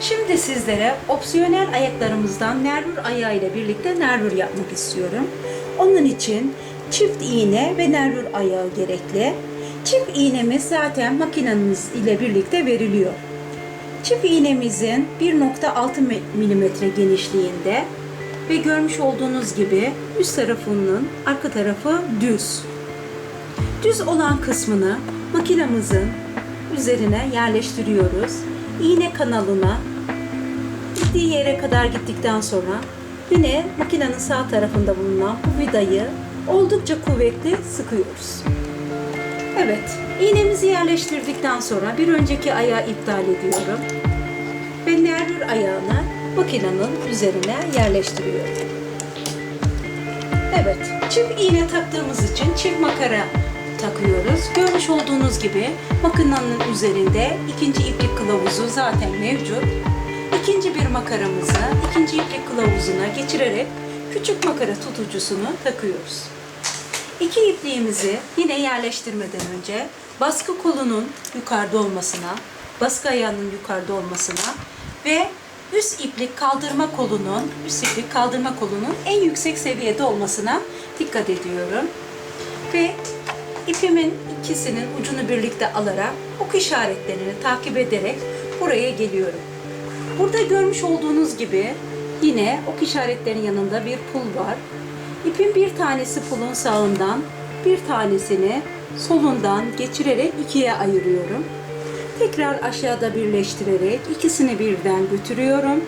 Şimdi sizlere opsiyonel ayaklarımızdan nervür ayağı ile birlikte nervür yapmak istiyorum. Onun için çift iğne ve nervür ayağı gerekli. Çift iğnemiz zaten makinemiz ile birlikte veriliyor. Çift iğnemizin 1.6 mm genişliğinde ve görmüş olduğunuz gibi üst tarafının arka tarafı düz. Düz olan kısmını makinamızın üzerine yerleştiriyoruz. İğne kanalına gittiği yere kadar gittikten sonra yine makinenin sağ tarafında bulunan bu vidayı oldukça kuvvetli sıkıyoruz. Evet, iğnemizi yerleştirdikten sonra bir önceki ayağı iptal ediyorum ve nervür ayağını makinenin üzerine yerleştiriyorum. Evet, çift iğne taktığımız için çift makara takıyoruz. Görmüş olduğunuz gibi makinenin üzerinde ikinci iplik kılavuzu zaten mevcut. İkinci bir makaramızı ikinci iplik kılavuzuna geçirerek küçük makara tutucusunu takıyoruz. İki ipliğimizi yine yerleştirmeden önce baskı kolunun yukarıda olmasına, baskı ayağının yukarıda olmasına ve üst iplik kaldırma kolunun, üst iplik kaldırma kolunun en yüksek seviyede olmasına dikkat ediyorum. Ve ipimin ikisinin ucunu birlikte alarak ok işaretlerini takip ederek buraya geliyorum. Burada görmüş olduğunuz gibi yine ok işaretlerinin yanında bir pul var. İpin bir tanesi pulun sağından, bir tanesini solundan geçirerek ikiye ayırıyorum. Tekrar aşağıda birleştirerek ikisini birden götürüyorum.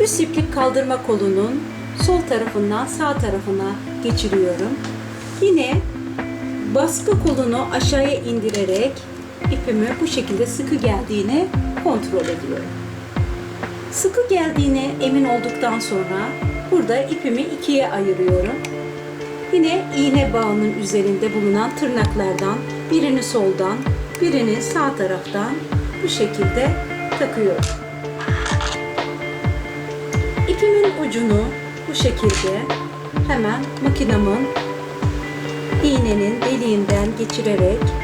Üst iplik kaldırma kolunun sol tarafından sağ tarafına geçiriyorum. Yine baskı kolunu aşağıya indirerek ipimi bu şekilde sıkı geldiğini kontrol ediyorum. Sıkı geldiğine emin olduktan sonra burada ipimi ikiye ayırıyorum. Yine iğne bağının üzerinde bulunan tırnaklardan birini soldan, birini sağ taraftan bu şekilde takıyorum. İpimin ucunu bu şekilde hemen makinamın iğnenin deliğinden geçirerek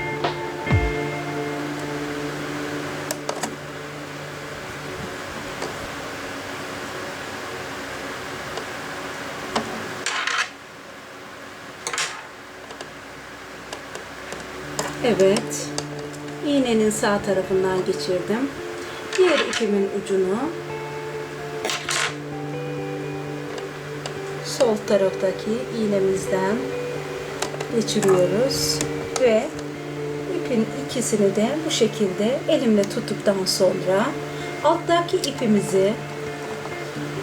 Evet. iğnenin sağ tarafından geçirdim. Diğer ipimin ucunu sol taraftaki iğnemizden geçiriyoruz ve ipin ikisini de bu şekilde elimle tuttuktan sonra alttaki ipimizi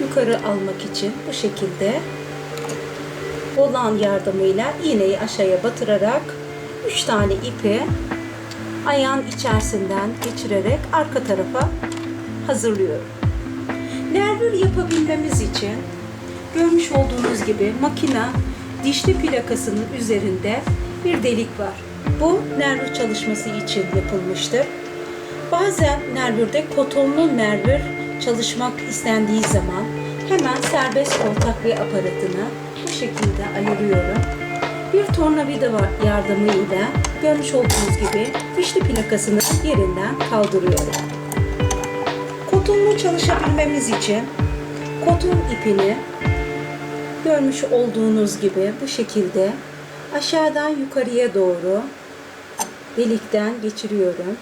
yukarı almak için bu şekilde volan yardımıyla iğneyi aşağıya batırarak 3 tane ipi ayağın içerisinden geçirerek arka tarafa hazırlıyorum. Nervür yapabilmemiz için görmüş olduğunuz gibi makina dişli plakasının üzerinde bir delik var. Bu nervür çalışması için yapılmıştır. Bazen nervürde kotonlu nervür çalışmak istendiği zaman hemen serbest kol takviye aparatını bu şekilde ayırıyorum. Bir tornavida yardımıyla görmüş olduğunuz gibi dişli plakasını yerinden kaldırıyorum. Kotonlu çalışabilmemiz için koton ipini görmüş olduğunuz gibi bu şekilde aşağıdan yukarıya doğru delikten geçiriyorum.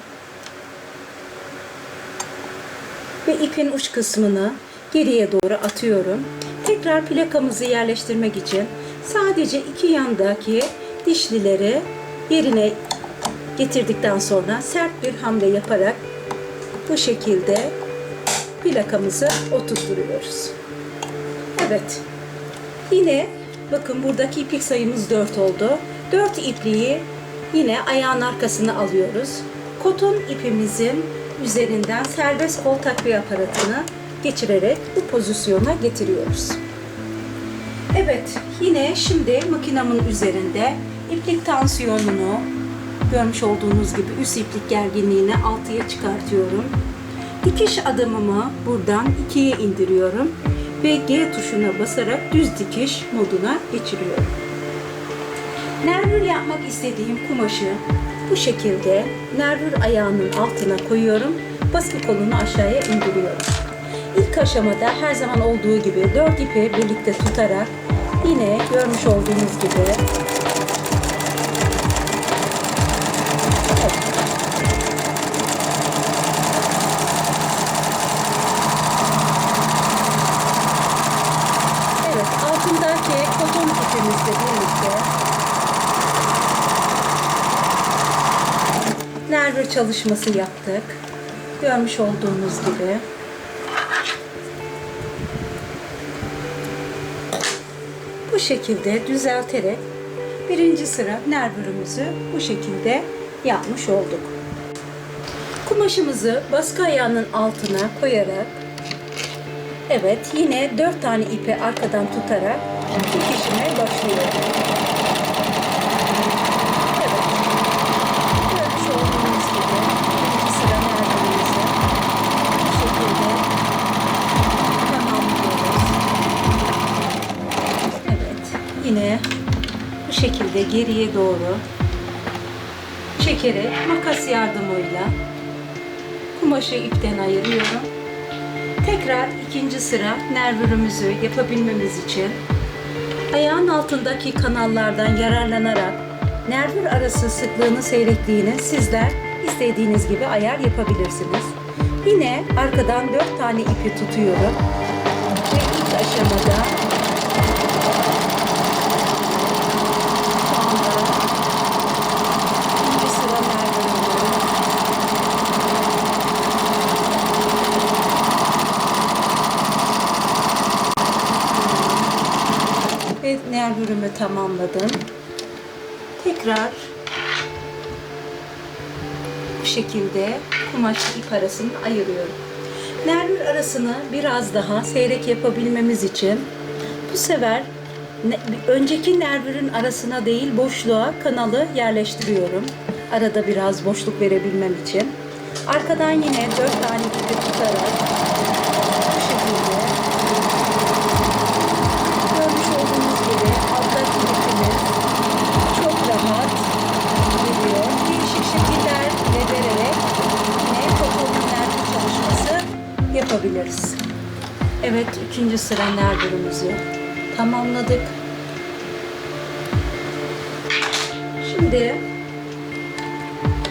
Ve ipin uç kısmını geriye doğru atıyorum. Tekrar plakamızı yerleştirmek için sadece iki yandaki dişlileri yerine getirdikten sonra sert bir hamle yaparak bu şekilde plakamızı oturtuyoruz. Evet. Yine bakın buradaki iplik sayımız 4 oldu. 4 ipliği yine ayağın arkasına alıyoruz. Koton ipimizin üzerinden serbest kol takviye aparatını geçirerek bu pozisyona getiriyoruz. Evet, yine şimdi makinamın üzerinde iplik tansiyonunu görmüş olduğunuz gibi üst iplik gerginliğini 6'ya çıkartıyorum. Dikiş adımımı buradan 2'ye indiriyorum ve G tuşuna basarak düz dikiş moduna geçiriyorum. Nervür yapmak istediğim kumaşı bu şekilde nervür ayağının altına koyuyorum baskı kolunu aşağıya indiriyorum. İlk aşamada her zaman olduğu gibi 4 ipi birlikte tutarak yine görmüş olduğunuz gibi Evet, altındaki koton ipimizle birlikte nervür çalışması yaptık. Görmüş olduğunuz gibi. Bu şekilde düzelterek birinci sıra nervürümüzü bu şekilde yapmış olduk. Kumaşımızı baskı ayağının altına koyarak Evet, yine dört tane ipi arkadan tutarak dikişime başlıyorum. Yine bu şekilde geriye doğru çekerek makas yardımıyla kumaşı ipten ayırıyorum. Tekrar ikinci sıra nervürümüzü yapabilmemiz için ayağın altındaki kanallardan yararlanarak nervür arası sıklığını seyrettiğini sizler istediğiniz gibi ayar yapabilirsiniz. Yine arkadan dört tane ipi tutuyorum ve ilk aşamada şu anda ikinci sıra nervürümü ve nervürümü tamamladım. Tekrar bu şekilde kumaş ip arasını ayırıyorum. Nervür arasını biraz daha seyrek yapabilmemiz için bu sefer önceki nervürün arasına değil boşluğa kanalı yerleştiriyorum. Arada biraz boşluk verebilmem için. Arkadan yine dört tane ipi tutarak üçüncü sıra nervürümüzü tamamladık. Şimdi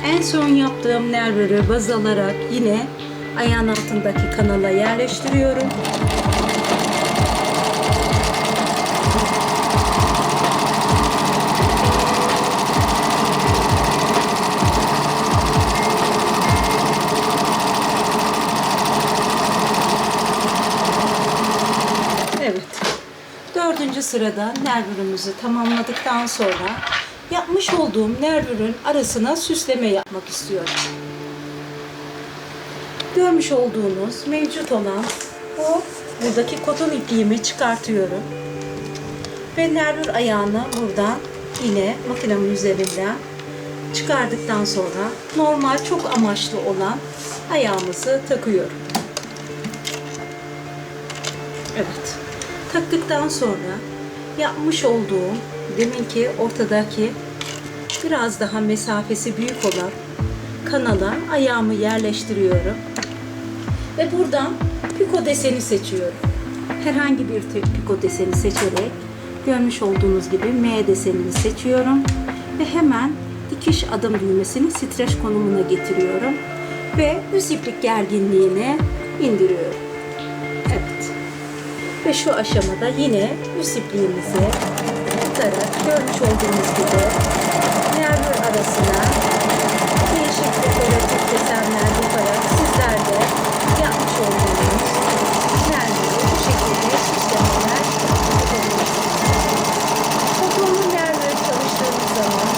en son yaptığım nervürü baz alarak yine ayağın altındaki kanala yerleştiriyorum. Evet. Dördüncü sırada nervürümüzü tamamladıktan sonra yapmış olduğum nervürün arasına süsleme yapmak istiyorum. Görmüş olduğunuz mevcut olan bu buradaki koton ipliğimi çıkartıyorum. Ve nervür ayağını buradan yine makinemin üzerinden çıkardıktan sonra normal çok amaçlı olan ayağımızı takıyorum. Evet. Taktıktan sonra yapmış olduğum deminki ortadaki biraz daha mesafesi büyük olan kanala ayağımı yerleştiriyorum. Ve buradan piko deseni seçiyorum. Herhangi bir piko deseni seçerek görmüş olduğunuz gibi M desenini seçiyorum. Ve hemen dikiş adım düğmesini streç konumuna getiriyorum. Ve yüz iplik gerginliğine indiriyorum. Ve şu aşamada yine yüz ipliğimizi tutarak görmüş olduğunuz gibi nervür arasına değişik dekoratif desenler yaparak sizler de yapmış olduğunuz nervürü bu şekilde süslemeler. Toplumlu nervür çalıştığınız zaman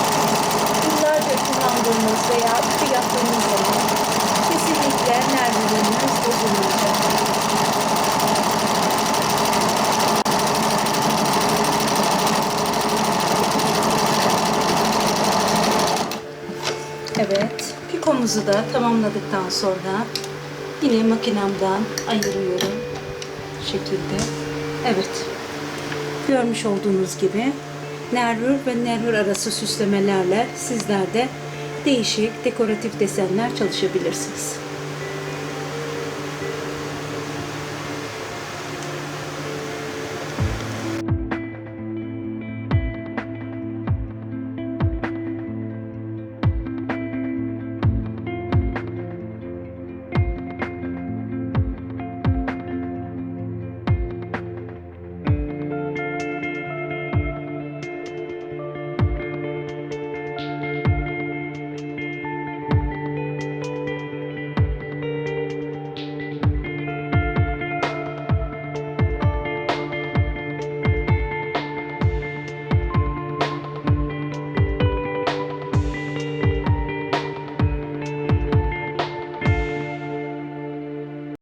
yıllarca kullandığınız veya ütü yaptığınız zaman kesinlikle nervürünüz bozulmayacak. Evet, pikomuzu da tamamladıktan sonra yine makinemden ayırıyorum. Şekilde. Evet. Görmüş olduğunuz gibi nervür ve nervür arası süslemelerle sizler de değişik dekoratif desenler çalışabilirsiniz.